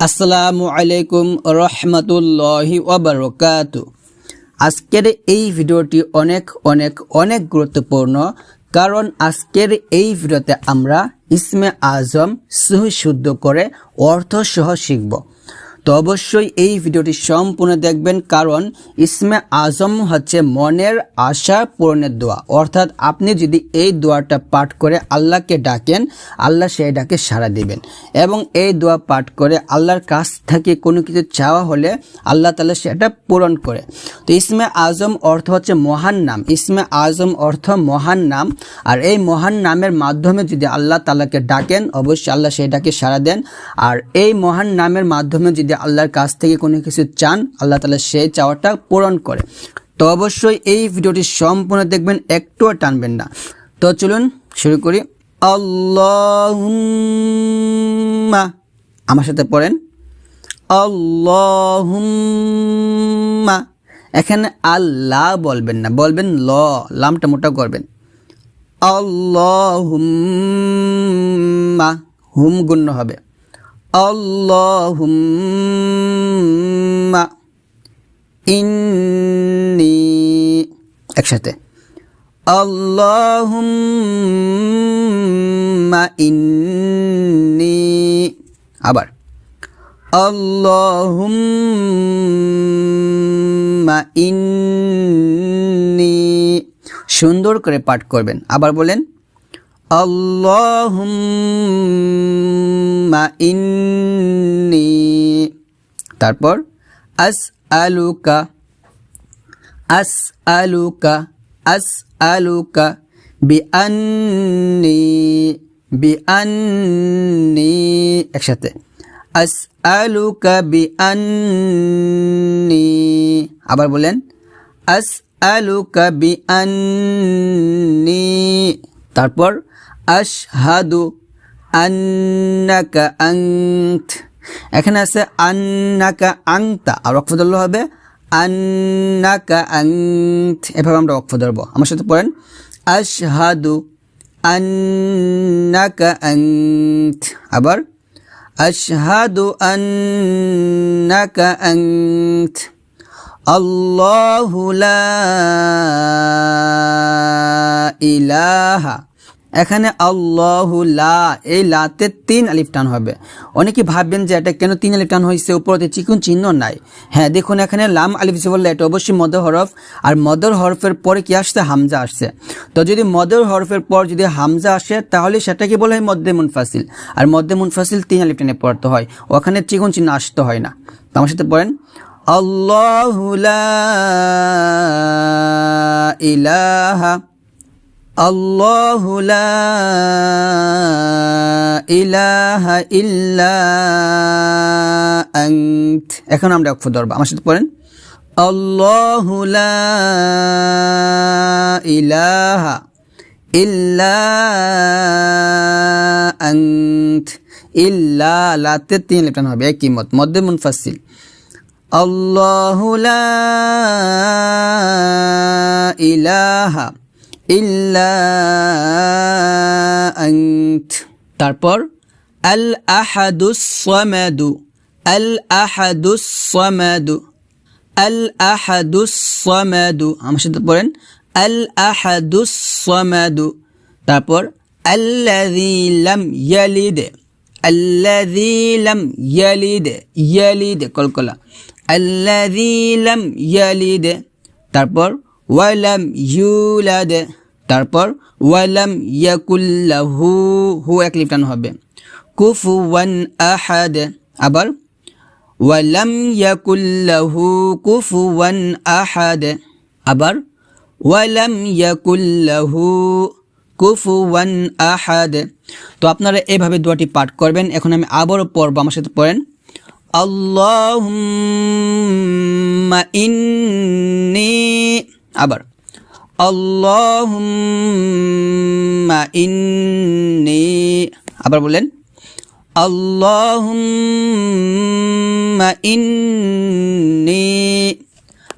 আসসালামু আলাইকুম রহমতুল্লাহি ওবরকাত আজকের এই ভিডিওটি অনেক অনেক অনেক গুরুত্বপূর্ণ, কারণ আজকের এই ভিডিওতে আমরা ইসমে আজম সুহ শুদ্ধ করে অর্থ সহ শিখব। তো অবশ্যই এই ভিডিওটি সম্পূর্ণ দেখবেন, কারণ ইসমে আজম হচ্ছে মনের আশা পূরণের দোয়া। অর্থাৎ আপনি যদি এই দোয়াটা পাঠ করে আল্লাহকে ডাকেন, আল্লাহ সেই ডাকে সাড়া দিবেন। এবং এই দোয়া পাঠ করে আল্লাহর কাছ থেকে কোনো কিছু চাওয়া হলে আল্লাহ তালা সেটা পূরণ করে। তো ইসমে আজম অর্থ হচ্ছে মহান নাম। ইসমে আজম অর্থ মহান নাম। আর এই মহান নামের মাধ্যমে যদি আল্লাহ তালাকে ডাকেন, অবশ্যই আল্লাহ সেই ডাকে সাড়া দেন। আর এই মহান নামের মাধ্যমে যদি আল্লাহর কাছ থেকে কোনো কিছু চান, আল্লাহ তালা সেই চাওয়াটা পূরণ করে। তো অবশ্যই এই ভিডিওটি সম্পূর্ণ দেখবেন, একটুও টানবেন না। তো চলুন শুরু করি। আল্লাহুম্মা, আমার সাথে পড়েন। আল্লাহুম্মা, এখানে আল্লাহ বলবেন না, বলবেন ল, লামটা মোটা করবেন। আল্লাহুম্মা, হুম গুণ্য হবে। আল্লাহুম্মা ইন্নি একসাথে আল্লাহুম্মা ইন্নি আবার আল্লাহুম্মা ইন্নি সুন্দর করে পাঠ করবেন আবার বলেন আল্লাহুম্মা ইন্নি। তারপর আস আলুকা আস আলুকা আস আলুকা বিআন্নি বিআন্নি একসাথে। আস আলুকা বিআন্নি। আবার বলেন আস আলুকা বিআন্নি। তারপর আশহাদু আন্নাকা আন্ত। এখানে আছে আন্নাকা আংতা আর অক্ষ হবে আন্নাকা আন্ত। এভাবে আমরা অক্ষ ধরবো। আমার সাথে পড়েন, আশহাদু আন্নাকা আন্ত। আবার, আশহাদু আন্নাকা আন্ত। আল্লাহু লা ইলাহা এখানে আল্লাহুল্লাহ এই লাতে তিন আলিফ টান হবে। অনেকে ভাববেন যে এটা কেন তিন আলিফ টান হয়েছে উপরতে চিকুন চিহ্ন নাই। হ্যাঁ দেখুন এখানে লাম আলিফ বললে এটা অবশ্যই মদর হরফ, আর মদর হরফের পরে কি আসছে? হামজা আসছে। তো যদি মদর হরফের পর যদি হামজা আসে, তাহলে সেটাকে বলা হয় মধ্যে মুনফাসিল। আর মধ্যে মুনফাসিল তিন আলিফ টানে পড়তে হয়। ওখানে চিকুন চিহ্ন আসতে হয় না। তো আমার সাথে পড়েন। আল্লাহু লা ইলাহা الله لا ইলাহা ইল্লা আন্ত এখন আমরা অক্ষ ধরবো আমার সাথে পড়েন আল্লাহু লা ইলাহা ইল্লা আন্ত ইল্লা লাতে তিন লেটান হবে একই মত মধ্যে মুনফাসিল আল্লাহু লা ইলাহা ইল্লা আন্ত তারপর আল আহাদুস সামাদু আল আহাদুস সামাদু আল আহাদুস সামাদু আমার সাথে পড়েন আল আহাদুস সামাদু তারপর আল্লাযী লাম ইয়ালিদ আল্লাযী লাম ইয়ালিদ ইয়ালিদ কলকলা আল্লাযী লাম ইয়ালিদ তারপর ওয়ালাম ইউলাদ। তারপর ওয়ালাম ইয়াকুল্লাহু হু এক লিপটান হবে। কুফুয়ান আহাদ। আবার ওয়ালাম ইয়াকুল্লাহু কুফুয়ান আহাদ। আবার ওয়ালাম ইয়াকুল্লাহু কুফুয়ান আহাদ। তো আপনারা এভাবে দোয়াটি পাঠ করবেন। এখন আমি আবারও পড়ব, আমার সাথে পড়েন। আল্লাহুম্মা ইন্নী আবার আল্লাহুম্মা ইন্নি আবার বলেন আল্লাহুম্মা ইন্নি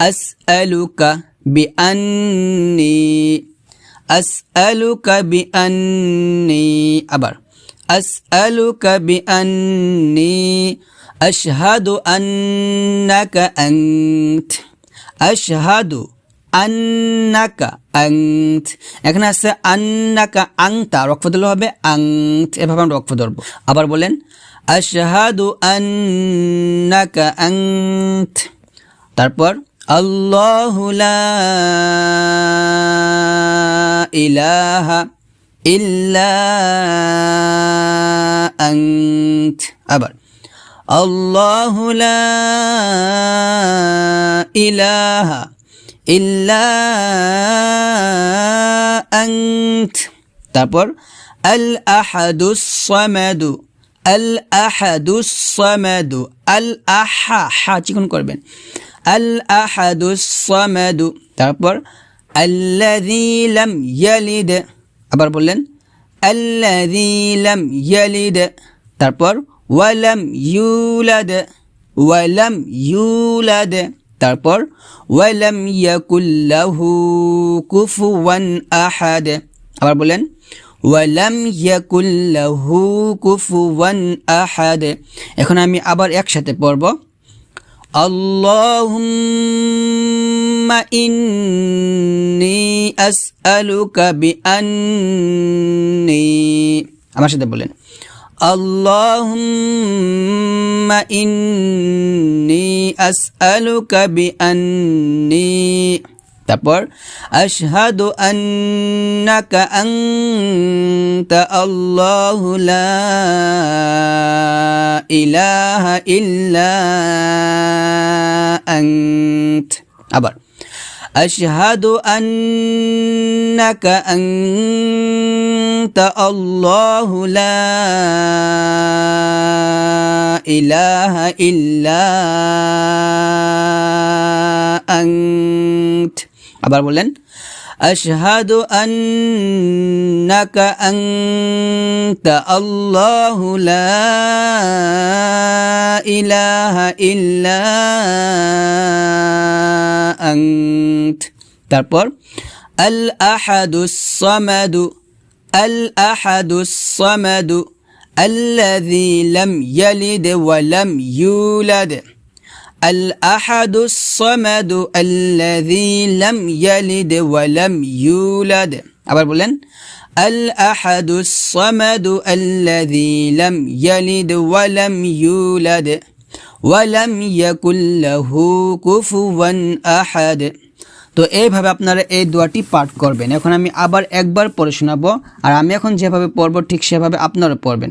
আসআলুকা বিআন্নি আসআলুকা বিআন্নি আবার أسألك بأني أشهد أنك أنت أشهد আন্নাকা আংত এখানে আছে আন্নাকা আংতা রক্ষ হবে আংত এভাবে আমরা রক্ষ ধরবো। আবার বলেন, আশহাদু আন্নাকা আংত তারপর, আল্লাহু লা ইলাহা ইল্লা আন্ত আবার, আল্লাহু লা ইলাহা ইল্লা আন্ত তারপর আল আহাদুস সামাদু আল আহাদুস সামাদু আল আহা হা চিকন করবেন আল আহাদুস সামাদু তারপর আল্লাযী লাম ইয়ালিদ আবার বললেন আল্লাযী লাম ইয়ালিদ তারপর ওয়ালাম ইউলাদ ওয়ালাম ইউলাদ তারপর ওয়ালাম ইয়াকুল্লাহু কুফুয়ান আহাদ আবার বলেন ওয়ালাম ইয়াকুল্লাহু কুফুয়ান আহাদ এখন আমি আবার একসাথে পড়ব اللهم إني أسألك بأني আমার সাথে বলেন اللهم إني أسألك بأني তারপর আশহাদু আন্নাকা আনতা আল্লাহু লা ইলাহা ইল্লা আন্ত আবার আশহাদু আন্নাকা আনতা আল্লাহু লা ইলাহা ইল্লা আন্ত আবার বলেন আশহাদু আন্নাকা আনতা আল্লাহু লা ইলাহা ইল্লা আন্ত তারপর আল আহাদুস সামাদু আল আহাদুস সামাদু الذي لم يلد ولم يولد الأحد الصمد الذي لم يلد ولم يولد আবার বলেন الأحد الصمد الذي لم يلد ولم يولد ولم يكن له كفوا أحد তো এইভাবে আপনারা এই দোয়াটি পাঠ করবেন এখন আমি আবার একবার পড়ে শোনাবো আর আমি এখন যেভাবে পড়বো ঠিক সেভাবে আপনারা পড়বেন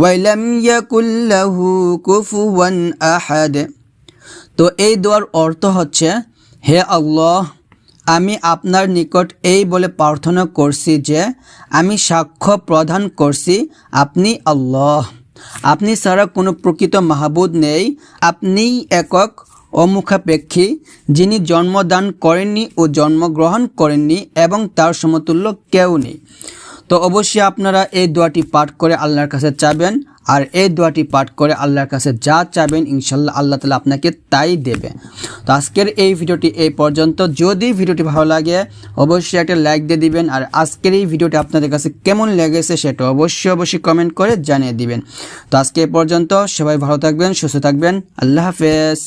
ওয়াইলাম ইয়াকুল্লাহু কুফুয়ান আহাদ। তো এই দোয়ার অর্থ হচ্ছে, হে আল্লাহ, আমি আপনার নিকট এই বলে প্রার্থনা করছি যে, আমি সাক্ষ্য প্রদান করছি আপনি আল্লাহ। আপনি ছাড়া কোনো প্রকৃত মাহবুদ নেই। আপনিই একক অমুখাপেক্ষী যিনি জন্মদান করেননি ও জন্মগ্রহণ করেননি এবং তার সমতুল্য কেউ নেই। তো অবশ্যই আপনারা এই দোয়াটি পাঠ করে আল্লাহর কাছে চাবেন, আর এই দোয়াটি পাঠ করে আল্লাহর কাছে যা চাবেন ইনশাল্লাহ আল্লাহ তালা আপনাকে তাই দেবে। তো আজকের এই ভিডিওটি এই পর্যন্ত। যদি ভিডিওটি ভালো লাগে, অবশ্যই একটা লাইক দিয়ে দিবেন, আর আজকের এই ভিডিওটি আপনাদের কাছে কেমন লেগেছে সেটা অবশ্যই অবশ্যই কমেন্ট করে জানিয়ে দিবেন। তো আজকে এই পর্যন্ত সবাই ভালো থাকবেন, সুস্থ থাকবেন, আল্লাহ হাফেজ।